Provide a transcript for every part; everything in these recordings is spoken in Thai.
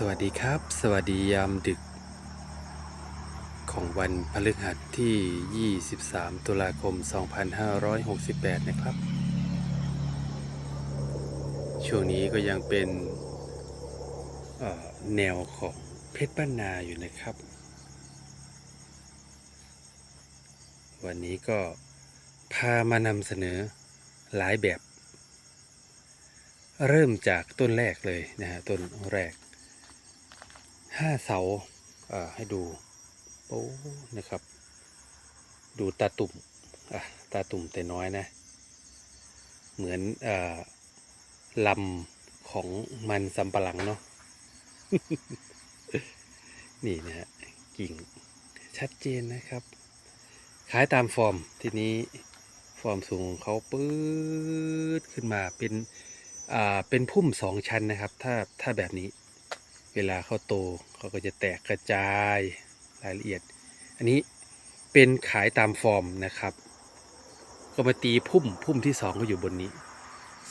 สวัสดีครับ สวัสดียามดึก ของวันพฤหัสที่ 23 ตุลาคม 2568 นะครับ ช่วงนี้ก็ยังเป็นแนวของเพชรบ้านนาอยู่นะครับ วันนี้ก็พามานำเสนอหลายแบบ เริ่มจากต้นแรกเลยนะฮะต้นแรก ห้าเสาอ่าให้ดูโอ้นะครับ ดูตาตุ่มอะตาตุ่มแต่น้อยนะ เหมือนอ่าลำของมันสำปะหลังเนาะนี่นะฮะกิ่งชัดเจนนะครับ ขายตามฟอร์มทีนี้ฟอร์มสูงของเขาปื๊ดขึ้นมาเป็น อ่า เป็นพุ่มสองชั้นนะครับ ถ้าถ้าแบบนี้ เวลาเขาโตเขาก็จะแตกกระจายรายละเอียด อันนี้เป็นขายตามฟอร์มนะครับ ก็มาตีพุ่มพุ่มที่สองก็อยู่บนนี้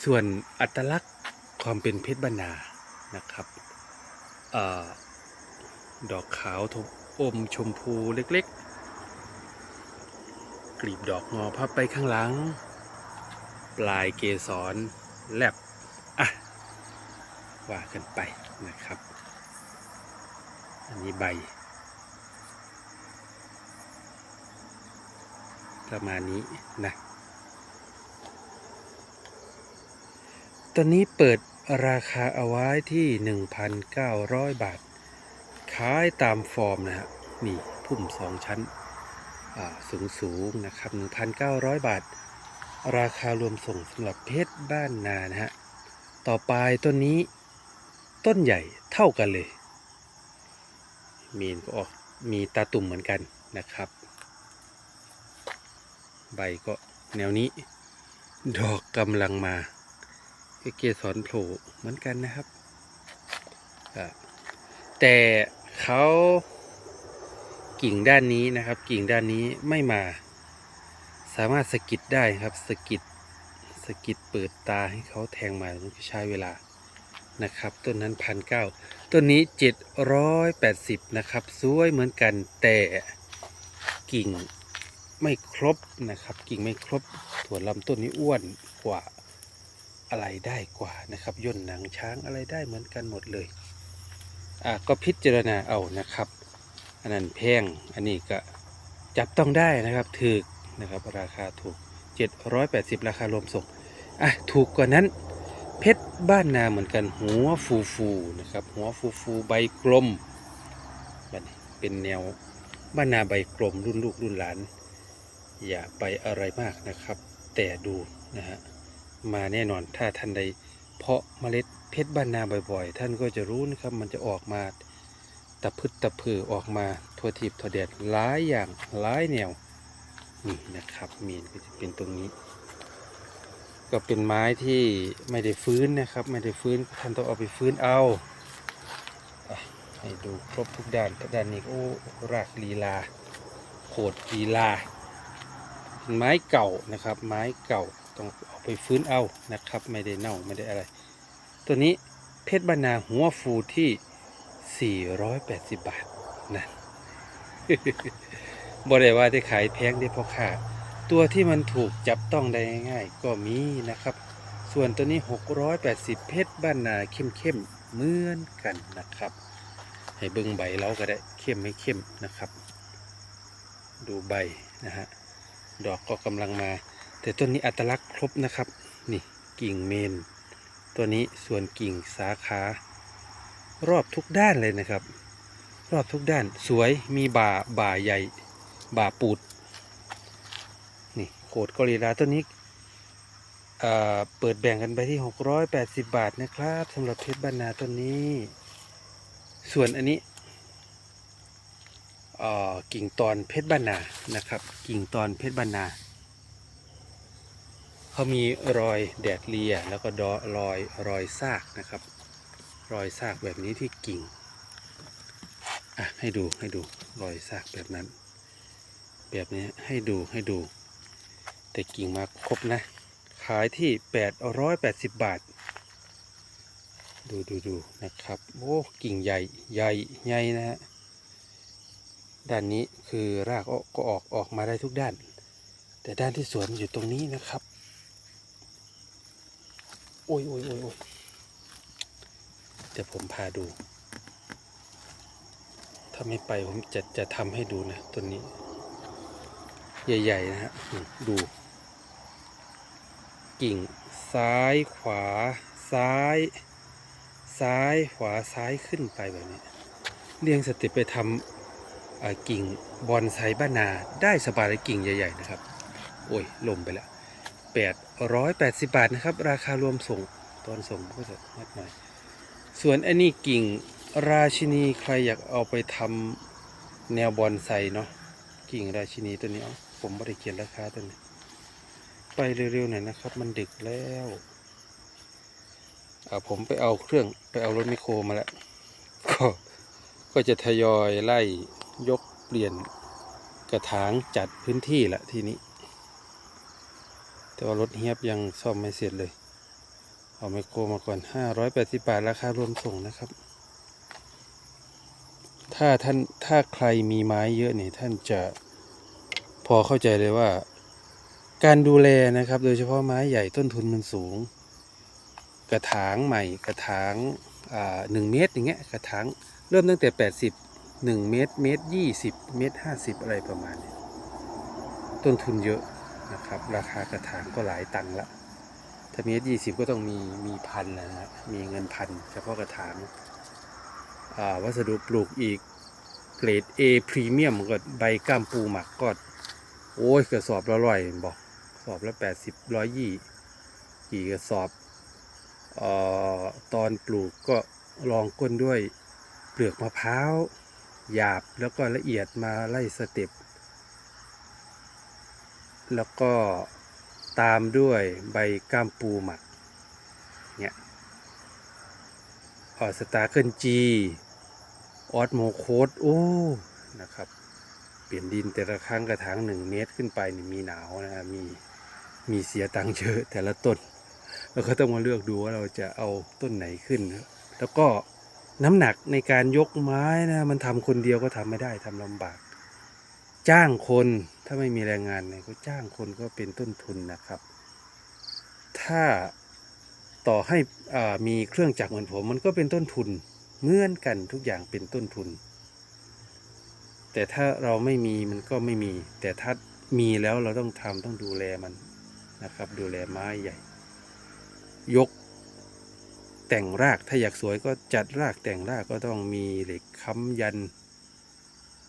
ส่วนอัตลักษณ์ความเป็นเพชรบรรนานะครับอดอกขาวอมชมพูเล็กๆ กลีบดอกงอพับไปข้างหลัง ปลายเกสรแลบอะว่ากันไปนะครับ อันนี้ใบ ประมาณนี้นะ ตอนนี้เปิดราคาเอาไว้ที่ 1,900 บาท ขายตามฟอร์มนะฮะ นี่พุ่มสองชั้นสูงสูงนะครับ 1,900 บาท ราคารวมส่งสำหรับเพชรบ้านนานะฮะ ต่อไปต้นนี้ต้นใหญ่เท่ากันเลย มีนก็ออกมีตาตุ่มเหมือนกันนะครับ ใบก็แนวนี้ดอกกำลังมาเกสรโผล่เหมือนกันนะครับ แต่เขากิ่งด้านนี้นะครับ กิ่งด้านนี้ไม่มา สามารถสกิดได้ครับสกิดสกิดเปิดตาให้เขาแทงมาต้องใช้เวลา นะครับ ต้นนั้นพันเก้าต้นนี้780นะครับ สวยเหมือนกันแต่กิ่งไม่ครบนะครับ กิ่งไม่ครบถั่วลำต้นนี้อ้วนกว่าอะไรได้กว่านะครับ ย่นหนังช้างอะไรได้เหมือนกันหมดเลยอะก็พิจารณาเอานะครับ อันนั้นแพงอันนี้ก็จับต้องได้นะครับถูกนะครับ ราคาถูก 780 ราคารวมส่งอะถูกกว่านั้น เพชรบ้านนาเหมือนกันหัวฟูฟูนะครับ หัวฟูฟูใบกลมบัดนี้เป็นแนวบ้านนาใบกลมรุ่นลูกรุ่นหลาน อย่าไปอะไรมากนะครับ แต่ดูนะฮะมาแน่นอนถ้าท่านใดเพาะเมล็ดเพชรบ้านนาบ่อยๆ ท่านก็จะรู้นะครับมันจะออกมาตะพึดตะพือออกมาทั่วทิพย์ทั่วแดดหลายอย่างหลายแนวนี่นะครับมีนก็จะเป็นตรงนี้ ก็เป็นไม้ที่ไม่ได้ฟื้นนะครับ ไม่ได้ฟื้นท่านต้องเอาไปฟื้นเอาให้ดูครบทุกด้านด้านนี้โอ้รากลีลาโขดลีลาไม้เก่านะครับ ไม้เก่าต้องเอาไปฟื้นเอานะครับ ไม่ได้เน่าไม่ได้อะไร ตัวนี้เพชรบรรณาหัวฟูที่ 480 บาทนะบ่ได้ว่าได้ขายแพงได้เพราะค่า ตัวที่มันถูกจับต้องได้ง่าย ๆ ก็มีนะครับ ส่วนตัวนี้ 680 เพชรบ้านนาเข้มๆเหมือนกันนะครับ ให้เบิ่งใบเราก็ได้เข้มไม่เข้มนะครับ ดูใบนะฮะดอกก็กำลังมา แต่ต้นนี้อัตลักษณ์ครบนะครับ นี่กิ่งเมน ตัวนี้ส่วนกิ่งสาขารอบทุกด้านเลยนะครับ รอบทุกด้านสวยมีบ่าบ่าใหญ่ บ่าปูด นี่โขดกอริลาต้นนี้เปิดแบ่งกันไปที่ 680 บาทนะครับสำหรับเพชรบรรณาต้นนี้ ส่วนอันนี้กิ่งตอนเพชรบรรณานะครับ กิ่งตอนเพชรบรรณาเขามีรอยแดดเลียแล้วก็ดอรอยรอยซากนะครับ รอยซากแบบนี้ที่กิ่งอะให้ดูให้ดูรอยซากแบบนั้น แบบนี้ให้ดูให้ดู แต่กิ่งมาครบนะ ขายที่ 880 บาท ดูดูดูนะครับ โอ้ กิ่งใหญ่ใหญ่ใหญ่นะฮะ ด้านนี้คือรากก็ออกออกมาได้ทุกด้าน แต่ด้านที่สวนอยู่ตรงนี้นะครับ โอ้ยโอ้ยโอ้ยโอ้ยเดี๋ยวผมพาดู ถ้าไม่ไปผมจะจะทำให้ดูนะต้นนี้ ใหญ่ ๆ นะฮะดู กิ่ง ซ้ายขวา ซ้าย ซ้ายขวาซ้ายขึ้นไปแบบนี้ เรียงสเติปไปทำกิ่งบอนไซบ้านาได้สบายเลยกิ่งใหญ่ ๆ นะครับ โอ้ยลมไปล้วแปดร้อยแปดสิบาทนะครับ ราคารวมส่งตอนส่งก็จะนิดหน่อย ส่วนอันนี้กิ่งราชินีใครอยากเอาไปทำแนวบอนไซเนาะกิ่งราชินีตัวนี้ผมไม่ได้เขียนราคาตัวนี้ ไปเร็วๆหน่อยนะครับ มันดึกแล้วอ่าผมไปเอาเครื่องไปเอารถไมคโครมาแล้ว ก็ก็จะทยอยไล่ยกเปลี่ยนกระถางจัดพื้นที่ละทีนี้ แต่ว่ารถเฮียบยังซ่อมไม่เสร็จเลย เอาไมโครมาก่อน580บาทราคารวมส่งนะครับ ถ้าท่านถ้าใครมีไม้เยอะเนี่ยท่านจะพอเข้าใจเลยว่า การดูแลนะครับ โดยเฉพาะไม้ใหญ่ต้นทุนมันสูง กระถางใหม่กระถางหนึ่งเมตรอย่างเงี้ยกระถางเริ่มตั้งแต่ 80 1 เมตรเมตร20 เมตร 50 อะไรประมาณนี้ต้นทุนเยอะนะครับ ราคากระถางก็หลายตังค์ละถ้าเมตร20 ก็ต้องมีมีพันนะฮะมีเงินพันเฉพาะกระถางาวัสดุปลูกอีกเกรด A พรีเมียมก็ใบก้ามปูหมักก็โอ้ยกระสอบละร้อยบอก สอบละแปดสิบร้อยยี่กี่กระสอบออตอนปลูกก็ลองก้นด้วยเปลือกมะพร้าวหยาบแล้วก็ละเอียดมาไล่สเต็ปแล้วก็ตามด้วยใบก้ามปูหมักเนี่ยออสตาร์เกิลจีออสโมโคดโอ้นะครับ เปลี่ยนดินแต่ละครั้งกระถางหนึ่งเมตรขึ้นไปนี่มีหนาวนะมี มีเสียตังค์เยอะแต่ละต้นแล้วก็ต้องมาเลือกดูว่าเราจะเอาต้นไหนขึ้น แล้วก็น้ำหนักในการยกไม้นะมันทำคนเดียวก็ทำไม่ได้ทำลำบาก จ้างคนถ้าไม่มีแรงงานเนี่ยก็จ้างคนก็เป็นต้นทุนนะครับ ถ้าต่อให้อ่ามีเครื่องจักรเหมือนผม มันก็เป็นต้นทุนเหมือนกันทุกอย่างเป็นต้นทุน แต่ถ้าเราไม่มีมันก็ไม่มี แต่ถ้ามีแล้วเราต้องทำต้องดูแลมัน นะครับ ดูแลไม้ใหญ่ ยกแต่งรากถ้าอยากสวยก็จัดรากแต่งรากก็ต้องมีเหล็กค้ำยัน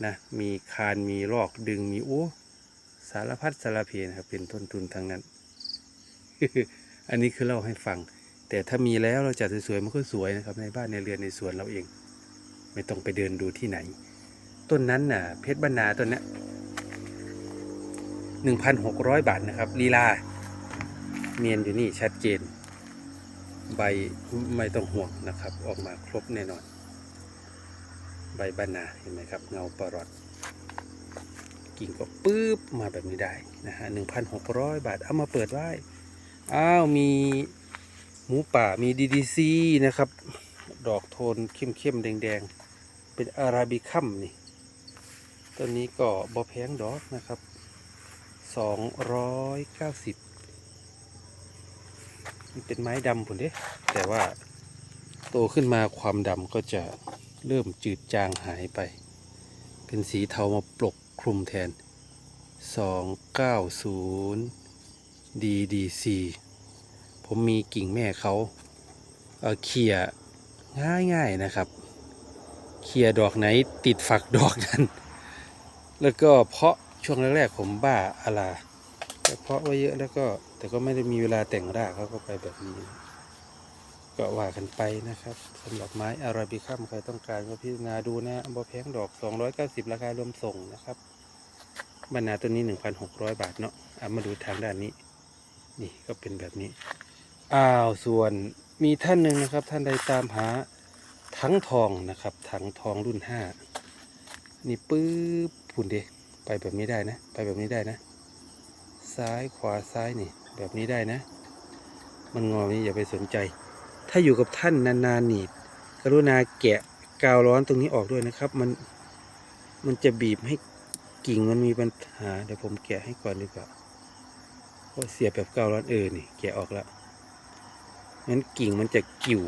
นะมีคานมีลอกดึงมีโอ้สารพัดสารเพนะครับเป็นต้นทุนทั้งนั้น อันนี้คือเล่าให้ฟัง แต่ถ้ามีแล้วเราจัดสวยๆมันก็สวยนะครับ ในบ้านในเรือนในสวนเราเอง ไม่ต้องไปเดินดูที่ไหน ต้นนั้นน่ะ เพชรบรรณาต้นนี้หนึ่งพันหกร้อยบาทนะครับลีลา เมียนอยู่นี่ชัดเจน ใบไม่ต้องห่วงนะครับ ออกมาครบแน่นอน ใบบรรณาเห็นไหมครับ เงาปลอดกิ่งก็ปื๊บมาแบบนี้ได้นะฮะหนึ่งพันหกร้อยบาท เอามาเปิดไว้ อ้าว มีหมูป่ามีดีดีซีนะครับ ดอกโทนเข้มๆ แดงๆ เป็นอาราบิคัมนี่ ต้นนี้ก็บอแพงดอกนะครับสองร้อยเก้าสิบ มันเป็นไม้ดำผุนเด้แต่ว่าโตขึ้นมาความดำก็จะเริ่มจืดจางหายไป เป็นสีเทามาปกคลุมแทนสองเก้าศูนย์ DDC ผมมีกิ่งแม่เขาเอ่อเขี่ยง่ายๆนะครับ เขี่ยดอกไหนติดฝักดอกนั้น แล้วก็เพาะช่วงแรกๆผมบ้าอะไรเพาะไว้เยอะแล้วก็ แต่ก็ไม่ได้มีเวลาแต่งรากเขาก็ไปแบบนี้ ก็ว่ากันไปนะครับสำหรับไม้อาราบิคัมใครต้องการก็พิจารณาดูนะบอแพงดอก 290 ราคารวมส่งนะครับบรรณาตัวนี้ 1,600 บาทเนาะเอามาดูทางด้านนี้ นี่ก็เป็นแบบนี้ อ้าวส่วนมีท่านหนึ่งนะครับ ท่านใดตามหาถังทองนะครับถังทองรุ่น 5 นี่ปื๊บพุ่นเดไปแบบนี้ได้นะ ไปแบบนี้ได้นะ ซ้ายขวาซ้ายนี่ แบบนี้ได้นะ มันงอนี้อย่าไปสนใจ ถ้าอยู่กับท่านนานๆนี่กรุณาแกะกาวร้อนตรงนี้ออกด้วยนะครับ มันมันจะบีบให้กิ่งมันมีปัญหาเดี๋ยวผมแกะให้ก่อนดีกว่าเพราะเสียบแบบกาวร้อนเออนี่แกะออกแล้วงั้นกิ่งมันจะกิ่ว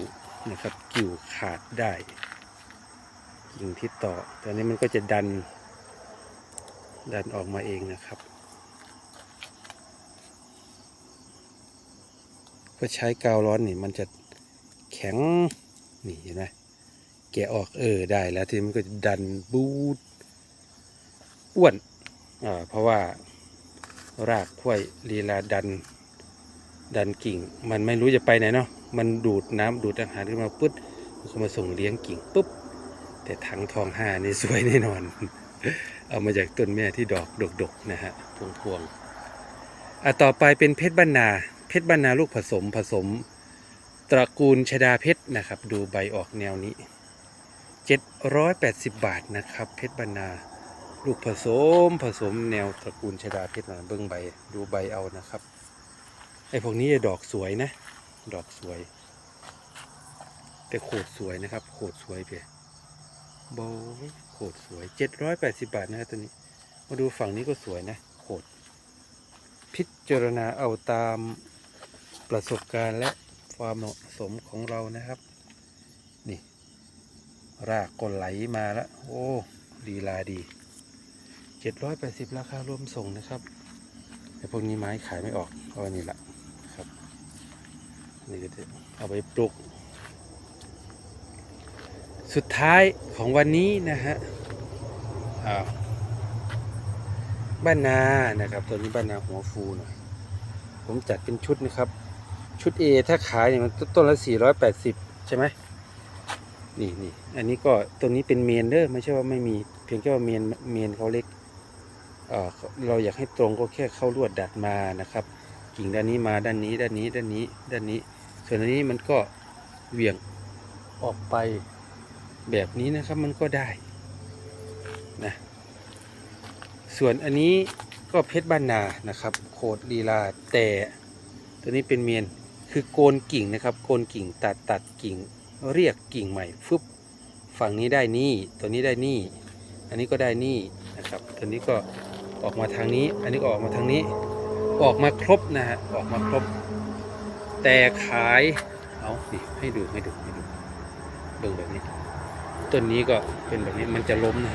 นะครับ กิ่วขาดได้ กิ่งที่ต่อตอนนี้มันก็จะดันดันออกมาเองนะครับ ก็ใช้กาวร้อนนี่มันจะแข็งนี่เห็นไหมแกะออกเออได้แล้วทีนี้มันก็จะดันบูดอ้วนอ่าเพราะว่ารากขั้วยลีลาดัน ดันกิ่ง มันไม่รู้จะไปไหนเนาะมันดูดน้ำดูดอาหารขึ้นมาปุ๊บมันก็มาส่งเลี้ยงกิ่งปุ๊บแต่ถังทองห้านี่สวยแน่นอน เอามาจากต้นแม่ที่ดอกดกๆนะฮะพวงพวงๆอะต่อไปเป็นเพชรบ้านนา เพชรบ้านนาลูกผสมผสม ตระกูลชดาเพชรนะครับ ดูใบออกแนวนี้ 780 บาทนะครับ เพชรบ้านนาลูกผสมผสมแนวตระกูลชดาเพชรนะเบิ้องใบดูใบเอานะครับไอพวกนี้ดอกสวยนะ ดอกสวยแต่โขดสวยนะครับ โขดสวยเพียโบโขดสวย 780 บาทนะครับตัวนี้ มาดูฝั่งนี้ก็สวยนะ โขด พิจารณาเอาตาม ประสบการณ์และความเหมาะสมของเรานะครับ นี่ รากก็ไหลมาแล้ว โอ้ดีลาดี780ราคารวมส่งนะครับแต่พวกนี้ไม้ขายไม่ออกเอาอันนี้ละครับนี่ก็จะเอาไปปลูก สุดท้ายของวันนี้นะฮะอ้าวบ้านนานะครับตัวนี้บ้านนาหัวฟูหน่อยผมจัดเป็นชุดนะครับ ชุด A ถ้าขายเนี่ยมันต้นละ 480 ใช่ไหมนี่นี่อันนี้ก็ตัวนี้เป็นเมนเด้อไม่ใช่ว่าไม่มีเพียงแค่ว่าเมนเมนเขาเล็กเเราอยากให้ตรงก็แค่เข้าลวดดัดมานะครับ กิ่งด้านนี้มาด้านนี้ด้านนี้ด้านนี้ด้านนี้ ส่วนอันนี้มันก็เหวี่ยงออกไปแบบนี้นะครับมันก็ได้นะส่วนอันนี้ก็เพชรบ้านนานะครับ โคดลีลาแต่ตัวนี้เป็นเมียน คือโกนกิ่งนะครับ โกนกิ่งตัดตัดกิ่ง เรียกกิ่งใหม่ฟึบฝั่งนี้ได้นี่ตัวนี้ได้นี่ อันนี้ก็ได้นี่นะครับตัวนี้ก็ออกมาทางนี้ อันนี้ก็ออกมาทางนี้ ออกมาครบนะฮะออกมาครบ แต่ขายเอาสิให้ดูให้ดูให้ดูเบิ่งแบบนี้ต้นนี้ก็เป็นแบบนี้มันจะล้มนะ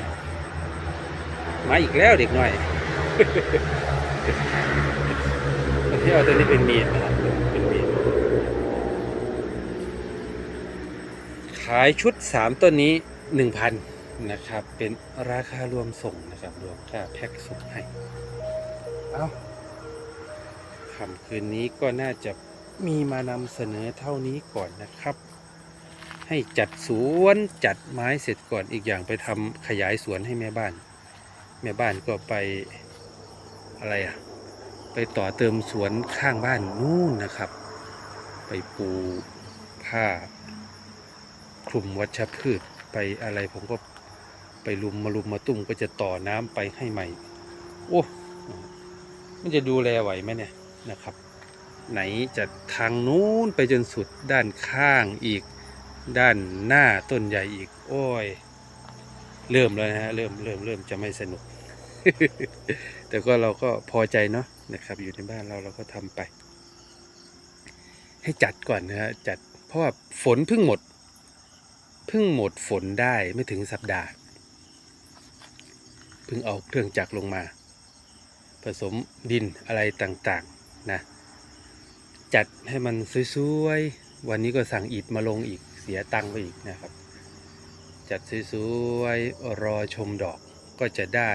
มาอีกแล้วเด็กหน่อยที่เอาตัวนี้เป็นเมียนะครับเป็นเมียน ขายชุดสามต้นนี้หนึ่งพันนะครับ เป็นราคารวมส่งนะครับ รวมค่าแพ็คส่งให้ เอาค่ำคืนนี้ก็น่าจะมีมานำเสนอเท่านี้ก่อนนะครับ ให้จัดสวนจัดไม้เสร็จก่อนอีกอย่างไปทำขยายสวนให้แม่บ้าน แม่บ้านก็ไปอะไรอะไปต่อเติมสวนข้างบ้านนู่นนะครับ ไปปูผ้า ลุ่มวัชพืชไปอะไรผมก็ไปลุมมาลุมมาตุ้มก็จะต่อน้ำไปให้ใหม่ โอ้มันจะดูแลไหวไหมเนี่ยนะครับ ไหนจะทางนู้นไปจนสุดด้านข้างอีกด้านหน้าต้นใหญ่อีก โอ้ย เริ่มแล้วนะฮะเริ่มเริ่มเริ่มจะไม่สนุก แต่ก็เราก็พอใจเนาะนะครับ อยู่ในบ้านเราเราก็ทำไป ให้จัดก่อนนะฮะจัดเพราะว่าฝนเพิ่งหมด เพิ่งหมดฝนได้ไม่ถึงสัปดาห์ เพิ่งเอาเครื่องจักรลงมา ผสมดินอะไรต่างๆนะจัดให้มันสวยๆ วันนี้ก็สั่งอิฐมาลงอีกเสียตังค์ไปอีกนะครับ จัดสวยๆ รอชมดอกก็จะได้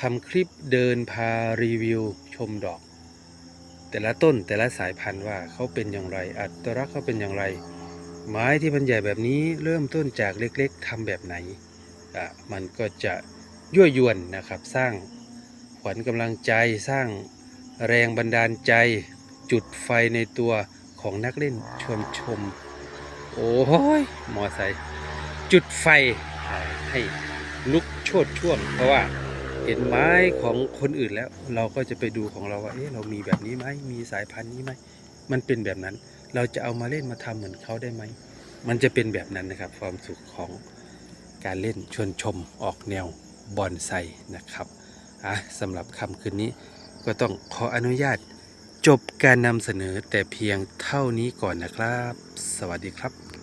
ทำคลิปเดินพารีวิวชมดอก แต่ละต้นแต่ละสายพันธุ์ว่าเขาเป็นอย่างไร อัตลักษณ์เขาเป็นอย่างไร ไม้ที่มันใหญ่แบบนี้เริ่มต้นจากเล็กๆทำแบบไหนอะมันก็จะยั่วยวนนะครับสร้างขวัญกำลังใจสร้างแรงบันดาลใจ จุดไฟในตัวของนักเล่นชวนชม โอ้ยมอไซค์จุดไฟให้ลุกโชดช่วง เพราะว่าเห็นไม้ของคนอื่นแล้ว เราก็จะไปดูของเราว่าเอ๊ะเรามีแบบนี้ไหมมีสายพันธุ์นี้ไหมมันเป็นแบบนั้น เราจะเอามาเล่นมาทำเหมือนเขาได้ไหม มันจะเป็นแบบนั้นนะครับ ความสุขของการเล่นชวนชมออกแนวบอนไซนะครับอะสำหรับคำคืนนี้ก็ต้องขออนุญาตจบการนำเสนอแต่เพียงเท่านี้ก่อนนะครับ สวัสดีครับ